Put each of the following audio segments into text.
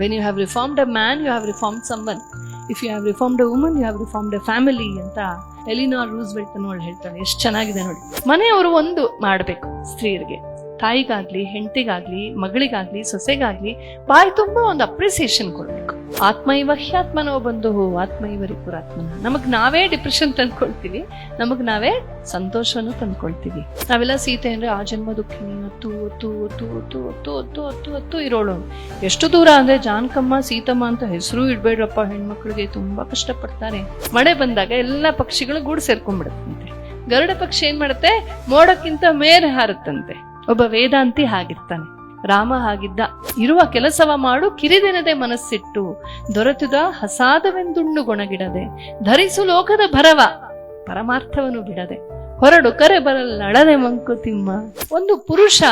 When you have reformed a man you have reformed someone if you have reformed a woman you have reformed a family ಅಂತ Eleanor Roosevelt ಅನ್ನೋಳು ಹೇಳ್ತಾರೆ. ಎಷ್ಟು ಚೆನ್ನಾಗಿದೆ ನೋಡಿ. ಮನೆಯವರು ಒಂದು ಮಾಡಬೇಕು ಸ್ತ್ರೀಯರಿಗೆ ತಾಯಿಗಾಗ್ಲಿ, ಹೆಂಡತಿಗಾಗ್ಲಿ, ಮಗಳಿಗಾಗ್ಲಿ, ಸೊಸೆಗಾಗ್ಲಿ ಬಾಯಿ ತುಂಬ ಒಂದು ಅಪ್ರಿಸಿಯೇಷನ್ ಕೊಡ್ಬೇಕು. ಆತ್ಮೈವ ಹ್ಯಾತ್ಮನೋ ಬಂದು ಆತ್ಮೈವ ರಿಪುರಾತ್ಮನ ನಮಗ್ ನಾವೇ ಡಿಪ್ರೆಷನ್ ತಂದ್ಕೊಳ್ತೀವಿ, ನಮಗ್ ನಾವೇ ಸಂತೋಷವನ್ನು ತಂದ್ಕೊಳ್ತೀವಿ. ನಾವೆಲ್ಲ ಸೀತೆ ಅಂದ್ರೆ, ಆ ಜನ್ಮ ದುಃಖಿನಿ ಒತ್ತು ಒತ್ತು ಒತ್ತು ಒತ್ತು ಒತ್ತು ಇರೋಳು. ಎಷ್ಟು ದೂರ ಅಂದ್ರೆ, ಜಾನಕಮ್ಮ, ಸೀತಮ್ಮ ಅಂತ ಹೆಸರು ಇಡ್ಬೇಡ್ರಪ್ಪ, ಹೆಣ್ಮಕ್ಳಿಗೆ ತುಂಬಾ ಕಷ್ಟಪಡ್ತಾರೆ. ಮಳೆ ಬಂದಾಗ ಎಲ್ಲ ಪಕ್ಷಿಗಳು ಗೂಡು ಸೇರ್ಕೊಂಡ್ಬಿಡುತ್ತಂತೆ. ಗರುಡ ಪಕ್ಷಿ ಏನ್ ಮಾಡುತ್ತೆ? ಮೋಡಕ್ಕಿಂತ ಮೇಲೆ ಹಾರುತ್ತಂತೆ. ಒಬ್ಬ ವೇದಾಂತಿ ಹಾಗಿರ್ತಾನೆ. ರಾಮ ಹಾಗಿದ್ದ, ಇರುವ ಕೆಲಸವ ಮಾಡು, ಕಿರಿದೆನದೆ ಮನಸ್ಸಿಟ್ಟು, ದೊರೆತುದ ಹಸಾದವೆಂದುಣ್ಣು ಗೊಣಗಿಡದೆ, ಧರಿಸು ಲೋಕದ ಭರವ, ಪರಮಾರ್ಥವನ್ನು ಬಿಡದೆ, ಹೊರಡು ಕರೆ ಬರಲ್ಲಡದೆ ಮಂಕುತಿಮ್ಮ ಒಂದು ಪುರುಷ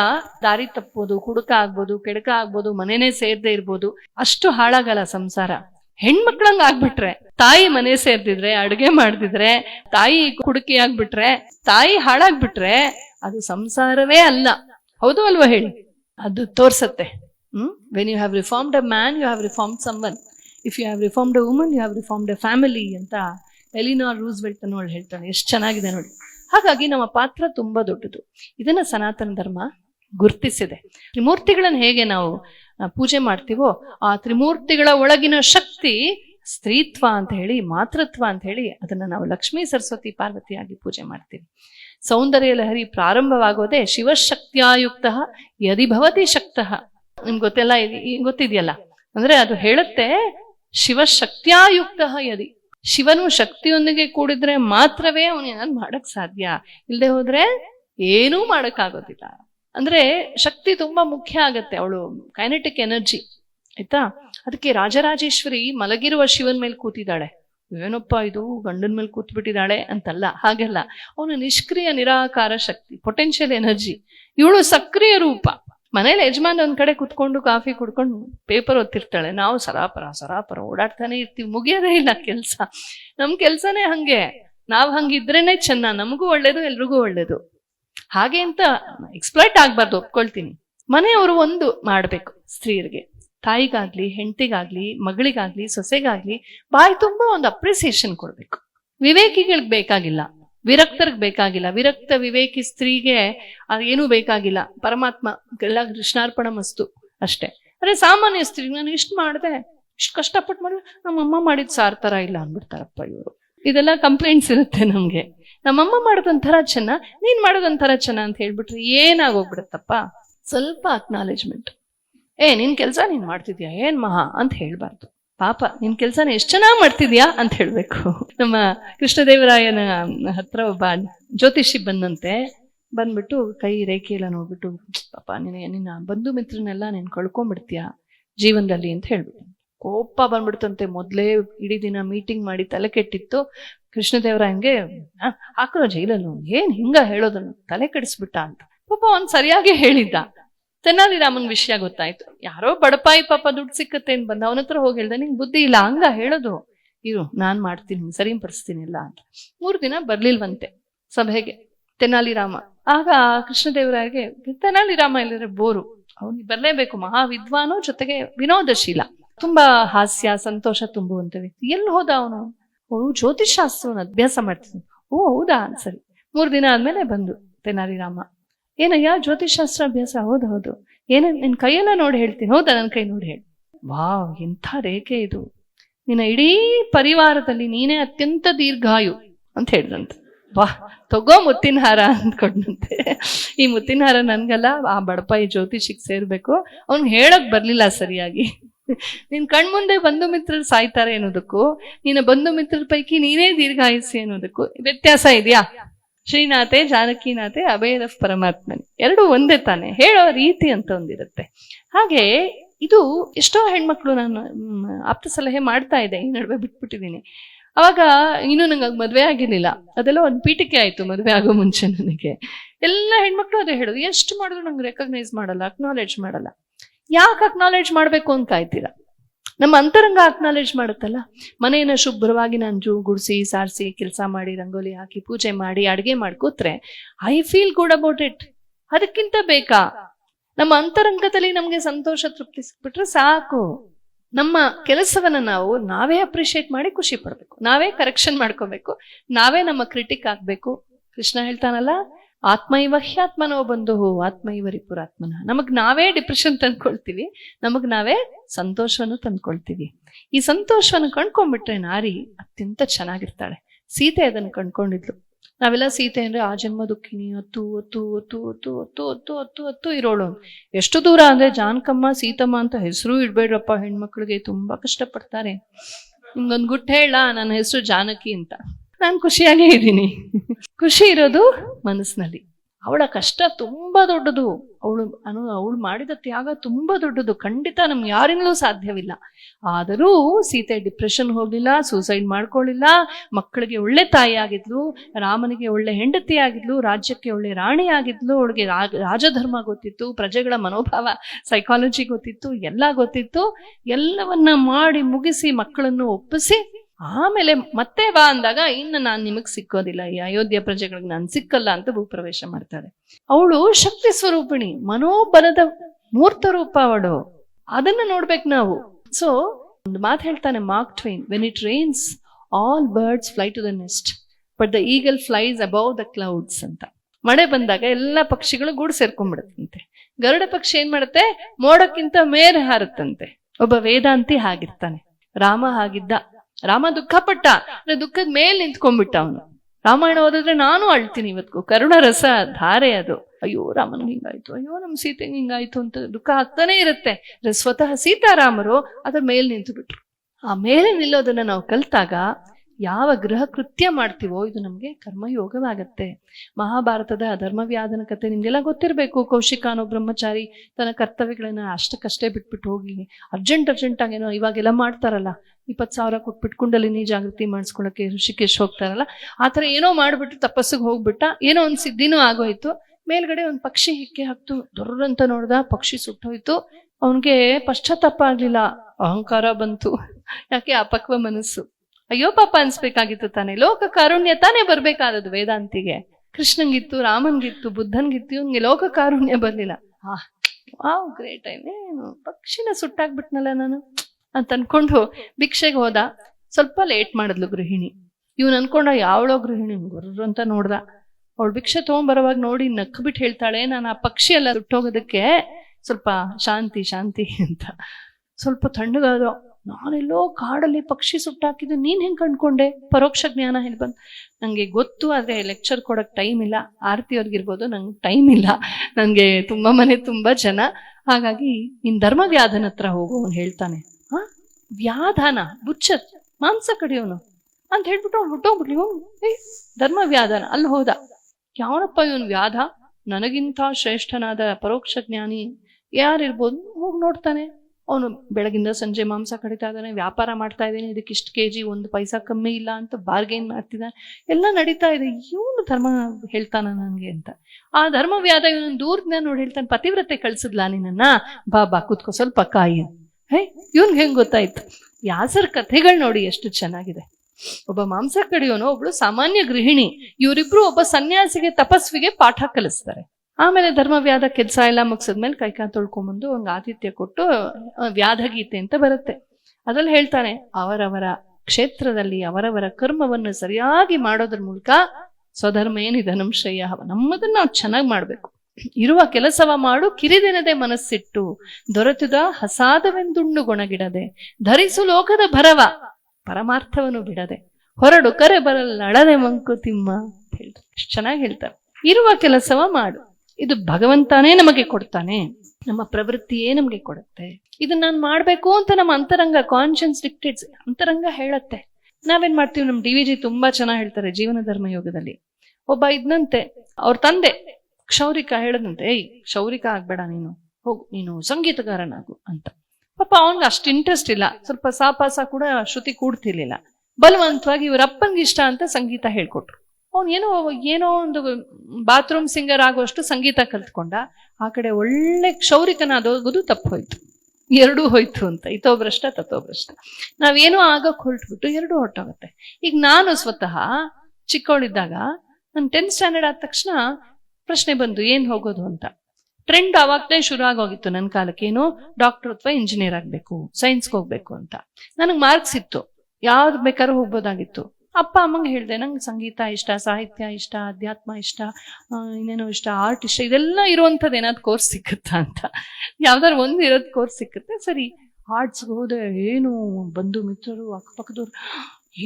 ದಾರಿ ತಪ್ಪೋದು ಹುಡುಕ ಆಗ್ಬೋದು, ಕೆಡಕ ಆಗ್ಬೋದು, ಮನೆನೇ ಸೇರ್ದೇ ಇರ್ಬೋದು, ಅಷ್ಟು ಹಾಳಾಗಲ್ಲ ಸಂಸಾರ. ಹೆಣ್ಮಕ್ಳಂಗ್ ಆಗ್ಬಿಟ್ರೆ, ತಾಯಿ ಮನೆ ಸೇರ್ದಿದ್ರೆ, ಅಡುಗೆ ಮಾಡ್ದಿದ್ರೆ, ತಾಯಿ ಕುಡುಕಿ ಆಗ್ಬಿಟ್ರೆ, ತಾಯಿ ಹಾಳಾಗ್ಬಿಟ್ರೆ, ಅದು ಸಂಸಾರವೇ ಅಲ್ಲ. ಹೌದು ಅಲ್ವಾ ಹೇಳಿ? ಅದು ತೋರ್ಸತ್ತೆ. ಹ್ಮ್? When you have reformed a man you have reformed someone if you have reformed a woman you have reformed a family ಅಂತ ಎಲಿನಾರ್ ರೂಸ್ವೆಲ್ಟ್ ನೋಡಿ ಹೇಳ್ತಾಳೆ. ಎಷ್ಟು ಚೆನ್ನಾಗಿದೆ ನೋಡಿ. ಹಾಗಾಗಿ ನಮ್ಮ ಪಾತ್ರ ತುಂಬಾ ದೊಡ್ಡದು. ಇದನ್ನ ಸನಾತನ ಧರ್ಮ ಗುರುತಿಸಿದೆ. ತ್ರಿಮೂರ್ತಿಗಳನ್ನು ಹೇಗೆ ನಾವು ಪೂಜೆ ಮಾಡ್ತೀವೋ ಆ ತ್ರಿಮೂರ್ತಿಗಳ ಒಳಗಿನ ಶಕ್ತಿ ಸ್ತ್ರೀತ್ವ ಅಂತ ಹೇಳಿ ಮಾತೃತ್ವ ಅಂತ ಹೇಳಿ ಅದನ್ನ ನಾವು ಲಕ್ಷ್ಮೀ ಸರಸ್ವತಿ ಪಾರ್ವತಿಯಾಗಿ ಪೂಜೆ ಮಾಡ್ತೀವಿ. ಸೌಂದರ್ಯ ಲಹರಿ ಪ್ರಾರಂಭವಾಗೋದೇ ಶಿವಶಕ್ತಿಯಾಯುಕ್ತ ಯದಿ ಭವತಿ ಶಕ್ತಃ. ನಿಮ್ಗೆ ಗೊತ್ತಿಲ್ಲ ಗೊತ್ತಿದೆಯಲ್ಲ? ಅಂದ್ರೆ ಅದು ಹೇಳುತ್ತೆ, ಶಿವಶಕ್ತಿಯಾಯುಕ್ತ ಯದಿ. ಶಿವನು ಶಕ್ತಿಯೊಂದಿಗೆ ಕೂಡಿದ್ರೆ ಮಾತ್ರವೇ ಅವನು ಏನಾದ್ರು ಮಾಡಕ್ ಸಾಧ್ಯ. ಇಲ್ಲದೆ ಹೋದ್ರೆ ಏನೂ ಮಾಡಕ್ಕಾಗೋದಿಲ್ಲ. ಅಂದ್ರೆ ಶಕ್ತಿ ತುಂಬಾ ಮುಖ್ಯ ಆಗತ್ತೆ ಅವಳು ಕೈನೆಟಿಕ್ ಎನರ್ಜಿ ಆಯ್ತಾ? ಅದಕ್ಕೆ ರಾಜರಾಜೇಶ್ವರಿ ಮಲಗಿರುವ ಶಿವನ್ ಮೇಲೆ ಕೂತಿದ್ದಾಳೆ. ಏನಪ್ಪ ಇದು? ಗಂಡನ ಮೇಲೆ ಕೂತ್ಬಿಟ್ಟಿದ್ದಾಳೆ ಅಂತಲ್ಲ, ಹಾಗೆಲ್ಲ. ಅವನು ನಿಷ್ಕ್ರಿಯ ನಿರಾಕಾರ ಶಕ್ತಿ ಪೊಟೆನ್ಷಿಯಲ್ ಎನರ್ಜಿ ಇವಳು ಸಕ್ರಿಯ ರೂಪ. ಮನೇಲಿ ಯಜಮಾನ್ ಒಂದ್ ಕಡೆ ಕುತ್ಕೊಂಡು ಕಾಫಿ ಕುಡ್ಕೊಂಡು ಪೇಪರ್ ಓದ್ತಿರ್ತಾಳೆ. ನಾವು ಸರಾಪರ ಸರಾಪರ ಓಡಾಡ್ತಾನೆ ಇರ್ತೀವಿ. ಮುಗಿಯೋದೇ ಇಲ್ಲ ಕೆಲ್ಸ. ನಮ್ ಕೆಲ್ಸನೇ ಹಂಗೆ. ನಾವ್ ಹಂಗಿದ್ರೇನೆ ಚೆನ್ನ. ನಮಗೂ ಒಳ್ಳೇದು, ಎಲ್ರಿಗೂ ಒಳ್ಳೇದು. ಹಾಗೆ ಅಂತ ಎಕ್ಸ್ಪ್ಲೈಟ್ ಆಗ್ಬಾರ್ದು, ಒಪ್ಕೊಳ್ತೀನಿ. ಮನೆಯವರು ಒಂದು ಮಾಡ್ಬೇಕು, ಸ್ತ್ರೀಯರಿಗೆ. ತಾಯಿಗಾಗ್ಲಿ, ಹೆಂಡತಿಗಾಗ್ಲಿ, ಮಗಳಿಗಾಗ್ಲಿ, ಸೊಸೆಗಾಗ್ಲಿ ಬಾಯಿ ತುಂಬಾ ಒಂದು ಅಪ್ರಿಸಿಯೇಷನ್ ಕೊಡ್ಬೇಕು. ವಿವೇಕಿಗಳಿಗೆ ಬೇಕಾಗಿಲ್ಲ, ವಿರಕ್ತರಿಗೆ ಬೇಕಾಗಿಲ್ಲ, ವಿರಕ್ತ ವಿವೇಕಿ ಸ್ತ್ರೀಗೆ ಏನು ಬೇಕಾಗಿಲ್ಲ. ಪರಮಾತ್ಮ, ಎಲ್ಲ ಕೃಷ್ಣಾರ್ಪಣ ಮಸ್ತು ಅಷ್ಟೇ. ಅರೆ ಸಾಮಾನ್ಯ ಸ್ತ್ರೀ, ನಾನು ಇಷ್ಟು ಮಾಡಿದೆ, ಇಷ್ಟು ಕಷ್ಟಪಟ್ಟು ಮಾಡಿ ನಮ್ಮಮ್ಮ ಮಾಡಿದ ಸಾರ್ ಥರ ಇಲ್ಲ ಅಂದ್ಬಿಡ್ತಾರಪ್ಪ ಇವರು. ಇದೆಲ್ಲ ಕಂಪ್ಲೇಂಟ್ಸ್ ಇರುತ್ತೆ ನಮ್ಗೆ. ನಮ್ಮಮ್ಮ ಮಾಡೋದೊಂಥರ ಚೆನ್ನ, ನೀನ್ ಮಾಡೋದೊಂಥರ ಚೆನ್ನ ಅಂತ ಹೇಳ್ಬಿಟ್ರೆ ಏನಾಗೋಗ್ಬಿಡುತ್ತಪ್ಪ? ಸ್ವಲ್ಪ ಅಕ್ನಾಲೇಜ್ಮೆಂಟ್ ಏ ನಿನ್ ಕೆಲ್ಸ ನೀನ್ ಮಾಡ್ತಿದ್ಯಾ? ಏನ್ ಮಹಾ? ಅಂತ ಹೇಳ್ಬಾರ್ದು. ಪಾಪ ನಿನ್ ಕೆಲಸನ ಎಷ್ಟ್ ಚೆನ್ನಾಗಿ ಮಾಡ್ತಿದ್ಯಾ? ಅಂತ ಹೇಳ್ಬೇಕು. ನಮ್ಮ ಕೃಷ್ಣದೇವರಾಯನ ಹತ್ರ ಒಬ್ಬ ಜ್ಯೋತಿಷಿ ಬಂದಂತೆ ಬಂದ್ಬಿಟ್ಟು ಕೈ ರೇಖೆ ಎಲ್ಲ ನೋಡ್ಬಿಟ್ಟು ಪಾಪ ನಿನಗೆ ನಿನ್ನ ಬಂಧು ಮಿತ್ರನೆಲ್ಲ ನೀನ್ ಕಳ್ಕೊಂಡ್ಬಿಡ್ತೀಯ ಜೀವನದಲ್ಲಿ ಅಂತ ಹೇಳ್ಬಿಟ್ಟು. ಕೋಪ ಬಂದ್ಬಿಡ್ತಂತೆ. ಮೊದ್ಲೇ ಇಡೀ ದಿನ ಮೀಟಿಂಗ್ ಮಾಡಿ ತಲೆ ಕೆಟ್ಟಿತ್ತು. ಕೃಷ್ಣದೇವರಾಯನ್ಗೆ "ಆ, ಹಾಕ್ರೋ ಏನು ಏನ್ ಹಿಂಗ ಹೇಳೋದನ್ನು? ತಲೆ ಕೆಡಿಸ್ಬಿಟ್ಟ ಅಂತ. ಪಾಪ ಅವ್ನು ಸರಿಯಾಗಿ ಹೇಳಿದ್ದ. ತೆನಾಲಿ ರಾಮನ್ ವಿಷಯ ಗೊತ್ತಾಯ್ತು. ಯಾರೋ ಬಡಪಾಯಿ ಪಾಪ ದುಡ್ಡು ಸಿಕ್ಕತ್ತೆ ಅಂತ ಬಂದ ಅವನ ಹತ್ರ ಹೋಗಿ ಹೇಳ್ದೆ, ನಿಂಗೆ ಬುದ್ಧಿ ಇಲ್ಲ, ಹಂಗ? ಹೇಳೋದು. ಇರು, ನಾನ್ ಮಾಡ್ತೀನಿ ಸರಿಪಡಿಸ್ತೀನಿ ಇಲ್ಲ ಅಂತ. ಮೂರ್ ದಿನ ಬರ್ಲಿಲ್ವಂತೆ ಸಭೆಗೆ ತೆನಾಲಿ ರಾಮ ಆಗ ಕೃಷ್ಣದೇವರಾಯಗೆ ತೆನಾಲಿ ರಾಮ ಇಲ್ಲದ್ರೆ ಬೋರು. ಅವನಿಗೆ ಬರ್ಲೇಬೇಕು ಮಹಾ ವಿದ್ವಾನು ಜೊತೆಗೆ ವಿನೋದಶೀಲ. ತುಂಬಾ ಹಾಸ್ಯ, ಸಂತೋಷ ತುಂಬುವಂತ ವ್ಯಕ್ತಿ. ಎಲ್ಲಿ ಹೋದ ಅವನು? ಅವನು ಜ್ಯೋತಿಷಾಸ್ತ್ರವನ್ನು ಅಭ್ಯಾಸ ಮಾಡ್ತೀನಿ ಓ, ಹೌದಾ? ಸರಿ. ಮೂರ್ ದಿನ ಆದ್ಮೇಲೆ ಬಂದು ತೆನಾಲಿ ರಾಮ ಏನಯ್ಯ ಜ್ಯೋತಿಷಾಸ್ತ್ರ ಅಭ್ಯಾಸ? ಹೌದು ಹೌದು. ಏನ, ನಿನ್ ಕೈಯೆಲ್ಲ ನೋಡಿ ಹೇಳ್ತೀನಿ. ಹೌದಾ? ನನ್ನ ಕೈ ನೋಡಿ ಹೇಳಿ. ವಾವ್ ಎಂಥ ರೇಖೆ ಇದು. ನಿನ್ನ ಇಡೀ ಪರಿವಾರದಲ್ಲಿ ನೀನೇ ಅತ್ಯಂತ ದೀರ್ಘಾಯು ಅಂತ ಹೇಳ್ದಂತ. ವಾಹ್ ತಗೋ ಮುತ್ತಿನ ಹಾರ ಅಂದ್ಕೊಂಡಂತೆ. ಈ ಮುತ್ತಿನ ಹಾರ ನನ್ಗಲ್ಲ, ಆ ಬಡಪಾಯಿ ಜ್ಯೋತಿಷಿಗೆ ಸೇರ್ಬೇಕು. ಅವ್ನ್ ಹೇಳಕ್ ಬರ್ಲಿಲ್ಲ ಸರಿಯಾಗಿ. ನಿನ್ ಕಣ್ಮುಂದೆ ಬಂಧು ಮಿತ್ರರು ಸಾಯ್ತಾರೆ ಅನ್ನೋದಕ್ಕೂ, ನಿನ್ನ ಬಂಧು ಮಿತ್ರರ ಪೈಕಿ ನೀನೇ ದೀರ್ಘಾಯಸಿ ಅನ್ನೋದಕ್ಕೂ ವ್ಯತ್ಯಾಸ ಇದೆಯಾ? ಶ್ರೀನಾಥೆ, ಜಾನಕಿನಾಥೆ, ಅಭಯದ ಪರಮಾತ್ಮನ್. ಎರಡು ಒಂದೇ ತಾನೆ. ಹೇಳೋ ರೀತಿ ಅಂತ ಒಂದಿರುತ್ತೆ. ಹಾಗೆ ಇದು ಎಷ್ಟೋ ಹೆಣ್ಮಕ್ಳು ನಾನು ಆಪ್ತ ಸಲಹೆ ಮಾಡ್ತಾ ಇದ್ದೆ ಈ ನಡುವೆ ಬಿಟ್ಬಿಟ್ಟಿದ್ದೀನಿ. ಅವಾಗ ಇನ್ನೂ ನಂಗೆ ಮದುವೆ ಆಗಿರ್ಲಿಲ್ಲ. ಅದೆಲ್ಲ ಒಂದು ಪೀಠಿಕೆ ಆಯ್ತು ಮದುವೆ ಆಗೋ ಮುಂಚೆ ನನಗೆ. ಎಲ್ಲ ಹೆಣ್ಮಕ್ಳು ಅದೇ ಹೇಳೋದು. ಎಷ್ಟು ಮಾಡಿದ್ರು ನಂಗೆ ರೆಕಗ್ನೈಸ್ ಮಾಡಲ್ಲ ಅಕ್ನಾಲೆಡ್ಜ್ ಮಾಡಲ್ಲ. ಯಾಕೆ ಅಕ್ನಾಲೆಡ್ಜ್ ಮಾಡಬೇಕು ಅಂತ ಕಾಯ್ತೀರಾ ನಮ್ಮ ಅಂತರಂಗ ಅಕ್ನಾಲೇಜ್ ಮಾಡುತ್ತಲ್ಲ? ಮನೆಯನ್ನ ಶುಭ್ರವಾಗಿ ನಾನು ಜೂ, ಗುಡಿಸಿ, ಸಾರಿಸಿ, ಕೆಲಸ ಮಾಡಿ, ರಂಗೋಲಿ ಹಾಕಿ, ಪೂಜೆ ಮಾಡಿ, ಅಡುಗೆ ಮಾಡ್ಕೋತ್ರೆ I feel good about it ಅದಕ್ಕಿಂತ ಬೇಕಾ? ನಮ್ಮ ಅಂತರಂಗದಲ್ಲಿ ನಮಗೆ ಸಂತೋಷ ತೃಪ್ತಿ ಸಿಕ್ಬಿಟ್ರೆ ಸಾಕು. ನಮ್ಮ ಕೆಲಸವನ್ನ ನಾವು ನಾವೇ ಅಪ್ರಿಷಿಯೇಟ್ ಮಾಡಿ ಖುಷಿ ಪಡಬೇಕು. ನಾವೇ ಕರೆಕ್ಷನ್ ಮಾಡ್ಕೋಬೇಕು. ನಾವೇ ನಮ್ಮ ಕ್ರಿಟಿಕ್ ಆಗ್ಬೇಕು. ಕೃಷ್ಣ ಹೇಳ್ತಾನಲ್ಲ ಆತ್ಮೈವ ಹ್ಯಾತ್ಮನೋ ಆತ್ಮ ಇವರಿ ಪುರಾತ್ಮನ. ನಮಗ್ ನಾವೇ ಡಿಪ್ರೆಷನ್ ತಂದ್ಕೊಳ್ತೀವಿ, ನಮಗ್ ನಾವೇ ಸಂತೋಷವನ್ನು ತಂದ್ಕೊಳ್ತೀವಿ. ಈ ಸಂತೋಷವನ್ನು ಕಣ್ಕೊಂಡ್ಬಿಟ್ರೆ ನಾರಿ ಅತ್ಯಂತ ಚೆನ್ನಾಗಿರ್ತಾಳೆ. ಸೀತೆ ಅದನ್ನು ಕಂಡ್ಕೊಂಡಿದ್ಲು. ನಾವೆಲ್ಲ ಸೀತೆ ಅಂದ್ರೆ ಆ ಜನ್ಮ ದುಃಖಿನಿ ಅತ್ತು ಒತ್ತು ಒತ್ತು ಒತ್ತು ಒತ್ತು ಒತ್ತು ಒತ್ತು ಒತ್ತು ಇರೋಳು ಎಷ್ಟು ದೂರ ಅಂದ್ರೆ ಜಾನಕಮ್ಮ, ಸೀತಮ್ಮ ಅಂತ ಹೆಸರು ಇಡ್ಬೇಡ್ರಪ್ಪ ಹೆಣ್ಮಕ್ಳಿಗೆ, ತುಂಬಾ ಕಷ್ಟಪಡ್ತಾರೆ. ನಿಮ್ಗೊಂದು ಗುಟ್ಟ ಹೇಳ, ನನ್ನ ಹೆಸರು ಜಾನಕಿ ಅಂತ. ನಾನು ಖುಷಿಯಾಗೇ ಇದ್ದೀನಿ. ಖುಷಿ ಇರೋದು ಮನಸ್ಸಿನಲ್ಲಿ ಅವಳ ಕಷ್ಟ ತುಂಬಾ ದೊಡ್ಡದು. ಅವಳು ಅನು, ಅವಳು ಮಾಡಿದ ತ್ಯಾಗ ತುಂಬಾ ದೊಡ್ಡದು. ಖಂಡಿತ ನಮ್ಗೆ ಯಾರಿಂದಲೂ ಸಾಧ್ಯವಿಲ್ಲ. ಆದರೂ ಸೀತೆ ಡಿಪ್ರೆಷನ್ ಹೋಗಲಿಲ್ಲ, ಸೂಸೈಡ್ ಮಾಡ್ಕೊಳ್ಳಿಲ್ಲ, ಮಕ್ಕಳಿಗೆ ಒಳ್ಳೆ ತಾಯಿ ಆಗಿದ್ಲು ರಾಮನಿಗೆ ಒಳ್ಳೆ ಹೆಂಡತಿ ಆಗಿದ್ಲು ರಾಜ್ಯಕ್ಕೆ ಒಳ್ಳೆ ರಾಣಿ ಆಗಿದ್ಲು ಅವಳಿಗೆ ರಾಜಧರ್ಮ ಗೊತ್ತಿತ್ತು, ಪ್ರಜೆಗಳ ಮನೋಭಾವ ಸೈಕಾಲಜಿ ಗೊತ್ತಿತ್ತು, ಎಲ್ಲ ಗೊತ್ತಿತ್ತು. ಎಲ್ಲವನ್ನ ಮಾಡಿ ಮುಗಿಸಿ ಮಕ್ಕಳನ್ನು ಒಪ್ಪಿಸಿ ಆಮೇಲೆ ಮತ್ತೆ ಬಾ ಅಂದಾಗ ಇನ್ನು ನಾನು ನಿಮಗ್ ಸಿಕ್ಕೋದಿಲ್ಲ, ಈ ಅಯೋಧ್ಯ ಪ್ರಜೆಗಳಿಗೆ ನಾನು ಸಿಕ್ಕಲ್ಲ ಅಂತ ಭೂಪ್ರವೇಶ ಮಾಡ್ತಾಳೆ ಅವಳು ಶಕ್ತಿ ಸ್ವರೂಪಿಣಿ, ಮನೋಬಲದ ಮೂರ್ತ ರೂಪ ಅವಳು. ಅದನ್ನ ನೋಡ್ಬೇಕು ನಾವು. ಸೊ ಒಂದು ಮಾತು ಹೇಳ್ತಾನೆ Mark Twain when it rains all birds fly to the nest but the eagle flies above the clouds ಅಂತ. ಮಳೆ ಬಂದಾಗ ಎಲ್ಲ ಪಕ್ಷಿಗಳು ಗೂಡು ಸೇರ್ಕೊಂಡ್ಬಿಡುತ್ತಂತೆ. ಗರುಡ ಪಕ್ಷಿ ಏನ್ ಮಾಡುತ್ತೆ? ಮೋಡಕ್ಕಿಂತ ಮೇರೆ ಹಾರುತ್ತಂತೆ. ಒಬ್ಬ ವೇದಾಂತಿ ಹಾಗಿರ್ತಾನೆ. ರಾಮ ಹಾಗಿದ್ದ ರಾಮ ದುಃಖಪಟ್ಟ ಪಟ್ಟ ದುಃಖದ ಮೇಲೆ ನಿಂತ್ಕೊಂಡ್ಬಿಟ್ಟ ಅವನು. ರಾಮಾಯಣ ಓದಿದ್ರೆ ನಾನು ಅಳ್ತೀನಿ ಇವತ್ತು ಕರುಣ ರಸ ಧಾರೆ ಅದು. ಅಯ್ಯೋ, ರಾಮನಿಗೆ ಹಿಂಗಾಯ್ತು. ಅಯ್ಯೋ ನಮ್ ಸೀತೆಗೆ ಹಿಂಗಾಯ್ತು ಅಂತ ದುಃಖ ಆಗ್ತಾನೆ ಇರುತ್ತೆ. ಸ್ವತಃ ಸೀತಾರಾಮರು ಅದ್ರ ಮೇಲೆ ನಿಂತು ಬಿಟ್ರು ಆ ಮೇಲೆ ನಿಲ್ಲೋದನ್ನ ನಾವು ಕಲ್ತಾಗ ಯಾವ ಗೃಹ ಕೃತ್ಯ ಮಾಡ್ತೀವೋ ಇದು ನಮ್ಗೆ ಕರ್ಮಯೋಗವಾಗತ್ತೆ. ಮಹಾಭಾರತದ ಧರ್ಮವ್ಯಾಧನ ಕತೆ ನಿಮ್ಗೆಲ್ಲ ಗೊತ್ತಿರಬೇಕು. ಕೌಶಿಕಾನೋ ಬ್ರಹ್ಮಚಾರಿ ತನ್ನ ಕರ್ತವ್ಯಗಳನ್ನ ಅಷ್ಟಕ್ಕಷ್ಟೇ ಬಿಟ್ಬಿಟ್ಟು ಹೋಗಿ, ಅರ್ಜೆಂಟ್ ಅರ್ಜೆಂಟ್ ಆಗೇನೋ ಇವಾಗೆಲ್ಲ ಮಾಡ್ತಾರಲ್ಲ. ಇಪ್ಪತ್ತು ಸಾವಿರ ಕೊಟ್ಬಿಟ್ಟು ಕುಂಡಲಿನಿ ಜಾಗೃತಿ ಮಾಡಿಸ್ಕೊಳಕ್ಕೆ ಋಷಿಕೇಶ್ ಹೋಗ್ತಾರಲ್ಲ, ಆ ಥರ ಏನೋ ಮಾಡಿಬಿಟ್ಟು ತಪಸ್ಸಿಗೆ ಹೋಗ್ಬಿಟ್ಟ, ಏನೋ ಒಂದು ಸಿದ್ಧಿನೂ ಆಗೋಯ್ತು. ಮೇಲ್ಗಡೆ ಒಂದು ಪಕ್ಷಿ ಹಿಕ್ಕೆ ಹಾಕ್ತು, ದೊರ್ರಂತ ನೋಡ್ದ ಪಕ್ಷಿ ಸುಟ್ಟೋಯ್ತು. ಅವನಿಗೆ ಪಶ್ಚಾತ್ತಾಪ ಆಗಲಿಲ್ಲ, ಅಹಂಕಾರ ಬಂತು. ಯಾಕೆ ಅಪಕ್ವ ಮನಸ್ಸು. ಅಯ್ಯೋ ಪಾಪ ಅನ್ಸ್ಬೇಕಾಗಿತ್ತು ತಾನೆ, ಲೋಕ ಕಾರುಣ್ಯ ತಾನೇ ಬರ್ಬೇಕಾದದ್ದು ವೇದಾಂತಿಗೆ. ಕೃಷ್ಣಂಗಿತ್ತು ರಾಮನ್ಗಿತ್ತು ಬುದ್ಧನ್ಗಿತ್ತು, ಇವನ್ಗೆ ಲೋಕ ಕಾರುಣ್ಯ ಬರ್ಲಿಲ್ಲ. ಆ ಗ್ರೇಟ್ ಗ್ರೇಟ್, ಏನು ಪಕ್ಷಿನ ಸುಟ್ಟಾಕ್ಬಿಟ್ನಲ್ಲ ನಾನು. ಅಂತ ಅನ್ಕೊಂಡು ಭಿಕ್ಷೆಗೆ ಹೋದ. ಸ್ವಲ್ಪ ಲೇಟ್ ಮಾಡಿದ್ಲು ಗೃಹಿಣಿ. ಇವ್ನು ಅನ್ಕೊಂಡ, ಯಾವಳೋ ಗೃಹಿಣಿ? ಅಂತ ನೋಡ್ದ. ಅವಳು ಭಿಕ್ಷೆ ತೊಗೊಂಬರುವಾಗ ನೋಡಿ ನಕ್ಕ ಬಿಟ್ಟು ಹೇಳ್ತಾಳೆ. ನಾನು ಆ ಪಕ್ಷಿ ಎಲ್ಲ ಸುಟ್ಟೋಗೋದಕ್ಕೆ ಸ್ವಲ್ಪ ಶಾಂತಿ ಶಾಂತಿ ಅಂತ. ಸ್ವಲ್ಪ ತಣ್ಣಗಾದ. ನಾನೆಲ್ಲೋ ಕಾಡಲ್ಲಿ ಪಕ್ಷಿ ಸುಟ್ಟಾಕಿದ್ದು ನೀನ್ ಹೆಂಗ್ ಕಂಡ್ಕೊಂಡೆ? ಪರೋಕ್ಷ ಜ್ಞಾನ ಹೇಳಿ ಬಂದು? ನಂಗೆ ಗೊತ್ತು, ಆದ್ರೆ ಲೆಕ್ಚರ್ ಕೊಡಕ್ ಟೈಮ್ ಇಲ್ಲ. ಆರತಿ ಅವ್ರಿಗಿರ್ಬೋದು, ನಂಗೆ ಟೈಮ್ ಇಲ್ಲ. ನನಗೆ ತುಂಬಾ ಮನೆ ತುಂಬಾ ಜನ. ಹಾಗಾಗಿ ನಿನ್ ಧರ್ಮ ವ್ಯಾಧನ ಹತ್ರ ಹೋಗು ಅವ್ನು ಹೇಳ್ತಾನೆ. ಹ? ವ್ಯಾಧಾನ ಬುಚ್ಚ ಮಾಂಸ ಕಡಿಯೋನು ಅಂತ ಹೇಳ್ಬಿಟ್ಟು ಅವ್ನು ಹುಟ್ಟೋಗ್ಬಿಡ್ಲಿ ಇವನು, ಏ ಧರ್ಮ ವ್ಯಾಧಾನ ಅಲ್ಲಿ ಹೋದ. ಯಾವನಪ್ಪ ಇವನು ವ್ಯಾಧ? ನನಗಿಂತ ಶ್ರೇಷ್ಠನಾದ ಪರೋಕ್ಷ ಜ್ಞಾನಿ ಯಾರಿರ್ಬೋದು? ಹೋಗಿ ನೋಡ್ತಾನೆ. ಅವನು ಬೆಳಗಿಂದ ಸಂಜೆ ಮಾಂಸ ಕಡಿತಾ ಇದ್ದಾನೆ, ವ್ಯಾಪಾರ ಮಾಡ್ತಾ ಇದ್ದಾನೆ ಇದಕ್ಕೆ ಇಷ್ಟು ಕೆ ಜಿ ಒಂದು ಪೈಸಾ ಕಮ್ಮಿ ಇಲ್ಲ ಅಂತ ಬಾರ್ಗೇನ್ ಮಾಡ್ತಿದ್ದಾನೆ. ಎಲ್ಲ ನಡೀತಾ ಇದೆ. ಇವನು ಧರ್ಮ ಹೇಳ್ತಾನ ನನಗೆ ಅಂತ. ಆ ಧರ್ಮ ವ್ಯಾಧ ಇವನು ದೂರದಿಂದ ನೋಡಿ ಹೇಳ್ತಾನೆ, ಪತಿವ್ರತೆ ಕಳ್ಸಿದ್ಲಾ ನಿನ್ನ ಬಾ ಬಾ, ಕೂತ್ಕೋ, ಸ್ವಲ್ಪ ಕಾಯಿ ಹೇ, ಇವನ್ಗೆ ಹೆಂಗ್ ಗೊತ್ತಾಯ್ತು? ಯಾಸರ್ ಕಥೆಗಳು ನೋಡಿ ಎಷ್ಟು ಚೆನ್ನಾಗಿದೆ. ಒಬ್ಬ ಮಾಂಸ ಕಡಿಯೋನು, ಒಬ್ಳು ಸಾಮಾನ್ಯ ಗೃಹಿಣಿ, ಇವರಿಬ್ರು ಒಬ್ಬ ಸನ್ಯಾಸಿಗೆ, ತಪಸ್ವಿಗೆ ಪಾಠ ಕಲಿಸ್ತಾರೆ. ಆಮೇಲೆ ಧರ್ಮವ್ಯಾಧ ಕೆಲಸ ಎಲ್ಲ ಮುಗಿಸಿದ್ಮೇಲೆ ಕೈಕಾ ತೊಳ್ಕೊಂಬಂದು ಒಂದು ಆತಿಥ್ಯ ಕೊಟ್ಟು ವ್ಯಾಧಗೀತೆ ವ್ಯಾಧ ಗೀತೆ ಅಂತ ಬರುತ್ತೆ. ಅದ್ರಲ್ಲಿ ಹೇಳ್ತಾನೆ, ಅವರವರ ಕ್ಷೇತ್ರದಲ್ಲಿ ಅವರವರ ಕರ್ಮವನ್ನು ಸರಿಯಾಗಿ ಮಾಡೋದ್ರ ಮೂಲಕ ಸ್ವಧರ್ಮ ಏನಿದೆ ನಮ್ಮ ಶ್ರೇಯ, ನಮ್ಮದನ್ನ ನಾವು ಚೆನ್ನಾಗಿ ಮಾಡ್ಬೇಕು. ಇರುವ ಕೆಲಸವ ಮಾಡು, ಕಿರಿದೆನದೆ ಮನಸ್ಸಿಟ್ಟು, ದೊರೆತುದ ಹಸಾದವೆಂದುಂಡು ಗೊಣಗಿಡದೆ, ಧರಿಸು ಲೋಕದ ಭರವ, ಪರಮಾರ್ಥವನ್ನು ಬಿಡದೆ, ಹೊರಡು ಕರೆ ಬರಲ್ಲಡದೆ ಮಂಕುತಿಮ್ಮ ಹೇಳ್ತಾರೆ ಎಷ್ಟು ಚೆನ್ನಾಗಿ ಹೇಳ್ತಾರೆ. ಇರುವ ಕೆಲಸವ ಮಾಡು. ಇದು ಭಗವಂತನೇ ನಮಗೆ ಕೊಡ್ತಾನೆ. ನಮ್ಮ ಪ್ರವೃತ್ತಿಯೇ ನಮಗೆ ಕೊಡುತ್ತೆ. ಇದನ್ನ ನಾನು ಮಾಡ್ಬೇಕು ಅಂತ ನಮ್ಮ ಅಂತರಂಗ ಕಾನ್ಶಿಯನ್ಸ್ ಡಿಕ್ಟೇಟ್ಸ್ ಅಂತರಂಗ ಹೇಳತ್ತೆ. ನಾವೇನ್ ಮಾಡ್ತೀವಿ? ನಮ್ ಡಿ ವಿ ತುಂಬಾ ಚೆನ್ನಾಗಿ ಹೇಳ್ತಾರೆ ಜೀವನ ಧರ್ಮ ಯೋಗದಲ್ಲಿ. ಒಬ್ಬ ಇದ್ನಂತೆ, ಅವ್ರ ತಂದೆ. ಕ್ಷೌರಿಕ ಹೇಳದಂತೆ, ಏಯ್, ಕ್ಷೌರಿಕ ಆಗ್ಬೇಡ ನೀನು. ಹೋಗು, ನೀನು ಸಂಗೀತಗಾರನಾಗು, ಅಂತ. ಪಾಪ ಅವನ್ಗೆ ಅಷ್ಟು ಇಂಟ್ರೆಸ್ಟ್ ಇಲ್ಲ. ಸ್ವಲ್ಪ ಸಾಪಾಸ ಕೂಡ ಶ್ರುತಿ ಕೂಡ್ತಿರ್ಲಿಲ್ಲ. ಬಲವಂತವಾಗಿ ಇವ್ರ ಅಪ್ಪನ್ಗೆ ಇಷ್ಟ ಅಂತ ಸಂಗೀತ ಹೇಳ್ಕೊಟ್ರು. ಅವನು ಏನೋ ಏನೋ ಒಂದು ಬಾತ್ರೂಮ್ ಸಿಂಗರ್ ಆಗುವಷ್ಟು ಸಂಗೀತ ಕಲ್ತ್ಕೊಂಡ, ಆ ಕಡೆ ಒಳ್ಳೆ ಕ್ಷೌರಿಕನಾದೋಗುದು ತಪ್ಪು ಹೋಯ್ತು. ಎರಡೂ ಹೋಯ್ತು ಅಂತ. ಇತೋ ಭ್ರಷ್ಟ ತತೋ ಭ್ರಷ್ಟ ನಾವೇನೋ ಆಗಕ್ ಹೊರಟ್ಬಿಟ್ಟು ಎರಡೂ ಹೊರಟೋಗುತ್ತೆ. ಈಗ ನಾನು ಸ್ವತಃ ಚಿಕ್ಕವಳಿದ್ದಾಗ, ನಾನು ಟೆಂತ್ ಸ್ಟ್ಯಾಂಡರ್ಡ್ ಆದ ತಕ್ಷಣ ಪ್ರಶ್ನೆ ಬಂತು ಏನು ಹೋಗೋದು ಅಂತ. ಟ್ರೆಂಡ್ ಅವಾಗಲೇ ಶುರು ಆಗೋಗಿತ್ತು ನನ್ನ ಕಾಲಕ್ಕೆ. ಏನು? ಡಾಕ್ಟರ್ ಅಥವಾ ಇಂಜಿನಿಯರ್ ಆಗಬೇಕು ಸೈನ್ಸ್ಗೆ ಹೋಗ್ಬೇಕು ಅಂತ. ನನಗೆ ಮಾರ್ಕ್ಸ್ ಇತ್ತು. ಯಾವ್ದು ಬೇಕಾದ್ರೂ ಹೋಗ್ಬೋದಾಗಿತ್ತು. ಅಪ್ಪ, ಅಮ್ಮಂಗೆ ಹೇಳಿದೆ, ನಂಗೆ ಸಂಗೀತ ಇಷ್ಟ, ಸಾಹಿತ್ಯ ಇಷ್ಟ, ಅಧ್ಯಾತ್ಮ ಇಷ್ಟ ಇನ್ನೇನೋ ಇಷ್ಟ ಆರ್ಟ್ ಇಷ್ಟ. ಇದೆಲ್ಲ ಇರುವಂಥದ್ದು ಏನಾದ್ರು ಕೋರ್ಸ್ ಸಿಕ್ಕುತ್ತಾ ಅಂತ. ಯಾವ್ದಾದ್ರು ಒಂದು ಇರೋದು ಕೋರ್ಸ್ ಸಿಕ್ಕುತ್ತೆ. ಸರಿ ಆರ್ಟ್ಸ್ಗೆ ಹೋದೆ, ಏನು ಬಂಧು ಮಿತ್ರರು, ಅಕ್ಕಪಕ್ಕದವ್ರು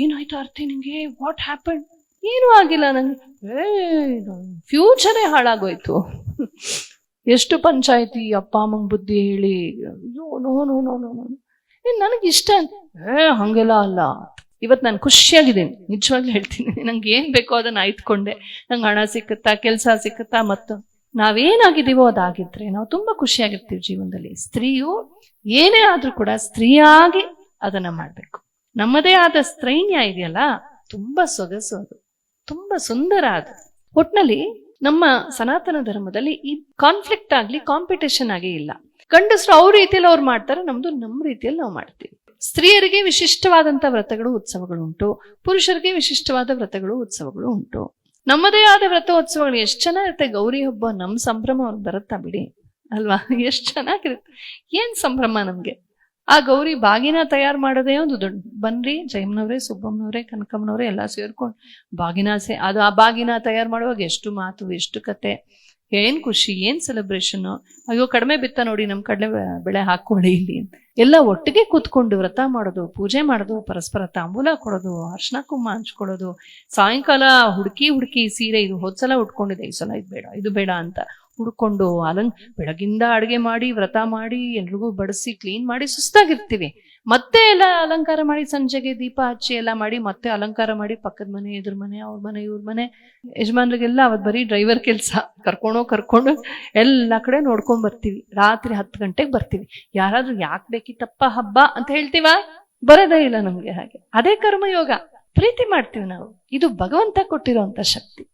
ಏನಾಯ್ತು ಅರ್ಥ ನಿಮಗೆ ವಾಟ್ ಹ್ಯಾಪನ್ ಏನೂ ಆಗಿಲ್ಲ ನನಗೆ ಏ ಫ್ಯೂಚರೇ ಹಾಳಾಗೋಯ್ತು. ಎಷ್ಟು ಪಂಚಾಯತಿ ಅಪ್ಪ ಅಮ್ಮನ ಬುದ್ಧಿ ಹೇಳಿ. No no no no no. ನನಗೆ ಇಷ್ಟ ಏ, ಹಂಗೆಲ್ಲ ಅಲ್ಲ. ಇವತ್ತು ನಾನು ಖುಷಿಯಾಗಿದ್ದೀನಿ. ನಿಜವಾಗ್ಲೂ ಹೇಳ್ತೀನಿ. ನಂಗೆ ಏನ್ ಬೇಕೋ ಅದನ್ನ ಆಯ್ತ್ಕೊಂಡೆ. ನಂಗೆ ಹಣ ಸಿಕ್ಕುತ್ತಾ, ಕೆಲಸ ಸಿಕ್ಕುತ್ತಾ, ಮತ್ತು ನಾವೇನಾಗಿದ್ದೀವೋ ಅದಾಗಿದ್ರೆ ನಾವು ತುಂಬಾ ಖುಷಿಯಾಗಿರ್ತೀವಿ ಜೀವನದಲ್ಲಿ. ಸ್ತ್ರೀಯು ಏನೇ ಆದ್ರೂ ಕೂಡ ಸ್ತ್ರೀಯಾಗಿ ಅದನ್ನ ಮಾಡ್ಬೇಕು. ನಮ್ಮದೇ ಆದ ಸ್ತ್ರೈನ್ಯ ಇದೆಯಲ್ಲ? ತುಂಬಾ ಸೊಗಸು ಅದು. ತುಂಬಾ ಸುಂದರ ಅದು ಒಟ್ನಲ್ಲಿ ನಮ್ಮ ಸನಾತನ ಧರ್ಮದಲ್ಲಿ ಈ ಕಾನ್ಫ್ಲಿಕ್ಟ್ ಆಗಲಿ ಕಾಂಪಿಟೇಷನ್ ಆಗೇ ಇಲ್ಲ. ಗಂಡಸರು ಅವ್ರ ರೀತಿಯಲ್ಲಿ ಅವ್ರು ಮಾಡ್ತಾರೆ, ನಮ್ದು ನಮ್ಮ ರೀತಿಯಲ್ಲಿ ನಾವು ಮಾಡ್ತೀವಿ. ಸ್ತ್ರೀಯರಿಗೆ ವಿಶಿಷ್ಟವಾದಂಥ ವ್ರತಗಳು, ಉತ್ಸವಗಳು ಉಂಟು. ಪುರುಷರಿಗೆ ವಿಶಿಷ್ಟವಾದ ವ್ರತಗಳು, ಉತ್ಸವಗಳು ಉಂಟು. ನಮ್ಮದೇ ಆದ ವ್ರತೋತ್ಸವಗಳು, ಎಷ್ಟು ಚೆನ್ನಾಗಿರುತ್ತೆ ಗೌರಿ ಹಬ್ಬ ನಮ್ ಸಂಭ್ರಮ ಅವ್ರಿಗೆ ಬರುತ್ತಾ ಬಿಡಿ? ಅಲ್ವಾ? ಎಷ್ಟು ಚೆನ್ನಾಗಿರುತ್ತೆ. ಏನ್ ಸಂಭ್ರಮ ನಮ್ಗೆ? ಆ ಗೌರಿ ಬಾಗಿನ ತಯಾರು ಮಾಡೋದೇ ಒಂದು ದೊಡ್ಡ, ಬನ್ರಿ, ಜಯಮ್ಮನವರೇ, ಸುಬ್ಬಮ್ಮನವ್ರೆ, ಕನಕಮ್ಮನವ್ರೆ ಎಲ್ಲ ಸೇರ್ಕೊಂಡು ಬಾಗಿನ ಸೇ, ಅದು ಆ ಬಾಗಿನ ತಯಾರು ಮಾಡುವಾಗ ಎಷ್ಟು ಮಾತು, ಎಷ್ಟು ಕತೆ, ಏನು ಖುಷಿ, ಏನು ಸೆಲೆಬ್ರೇಷನ್ ಅಯ್ಯೋ ಕಡಿಮೆ ಬಿತ್ತ ನೋಡಿ ನಮ್ಮ ಕಡಲೆ ಬೆಳೆ ಹಾಕೊಳ್ಳಿ ಇಲ್ಲಿ ಎಲ್ಲ ಒಟ್ಟಿಗೆ ಕೂತ್ಕೊಂಡು ವ್ರತ ಮಾಡೋದು, ಪೂಜೆ ಮಾಡೋದು, ಪರಸ್ಪರ ತಾಂಬೂಲ ಕೊಡೋದು, ಅರ್ಶನ ಕುಂಭ ಹಂಚ್ಕೊಳ್ಳೋದು, ಸಾಯಂಕಾಲ ಹುಡುಕಿ ಹುಡುಕಿ ಸೀರೆ ಇದು ಹೋದ್ಸಲ ಉಟ್ಕೊಂಡಿದೆ, ಈ ಸಲ ಇದು ಬೇಡ ಇದು ಬೇಡ ಅಂತ ಹುಡ್ಕೊಂಡು ಅಲಂಗ್ ಬೆಳಗಿಂದ ಅಡುಗೆ ಮಾಡಿ, ವ್ರತ ಮಾಡಿ, ಎಲ್ರಿಗೂ ಬಡಿಸಿ ಕ್ಲೀನ್ ಮಾಡಿ ಸುಸ್ತಾಗಿರ್ತೀವಿ. ಮತ್ತೆ ಎಲ್ಲ ಅಲಂಕಾರ ಮಾಡಿ, ಸಂಜೆಗೆ ದೀಪ ಹಚ್ಚಿ ಎಲ್ಲ ಮಾಡಿ, ಮತ್ತೆ ಅಲಂಕಾರ ಮಾಡಿ, ಪಕ್ಕದ ಮನೆ, ಎದುರು ಮನೆ, ಅವ್ರ ಮನೆ, ಇವ್ರ ಮನೆ. ಯಜಮಾನ್ರಿಗೆಲ್ಲ ಅವತ್ತು ಬರೀ ಡ್ರೈವರ್ ಕೆಲಸ. ಕರ್ಕೊಂಡೋ ಕರ್ಕೊಂಡು ಎಲ್ಲ ಕಡೆ ನೋಡ್ಕೊಂಡ್ ಬರ್ತೀವಿ. ರಾತ್ರಿ ಹತ್ತು ಗಂಟೆಗೆ ಬರ್ತೀವಿ. ಯಾರಾದ್ರೂ ಯಾಕೆ ಬೇಕಿತ್ತಪ್ಪ ಹಬ್ಬ ಅಂತ ಹೇಳ್ತೀವ? ಬರೋದೇ ಇಲ್ಲ ನಮ್ಗೆ ಹಾಗೆ. ಅದೇ ಕರ್ಮಯೋಗ. ಪ್ರೀತಿ ಮಾಡ್ತೀವಿ ನಾವು. ಇದು ಭಗವಂತ ಕೊಟ್ಟಿರುವಂತ ಶಕ್ತಿ.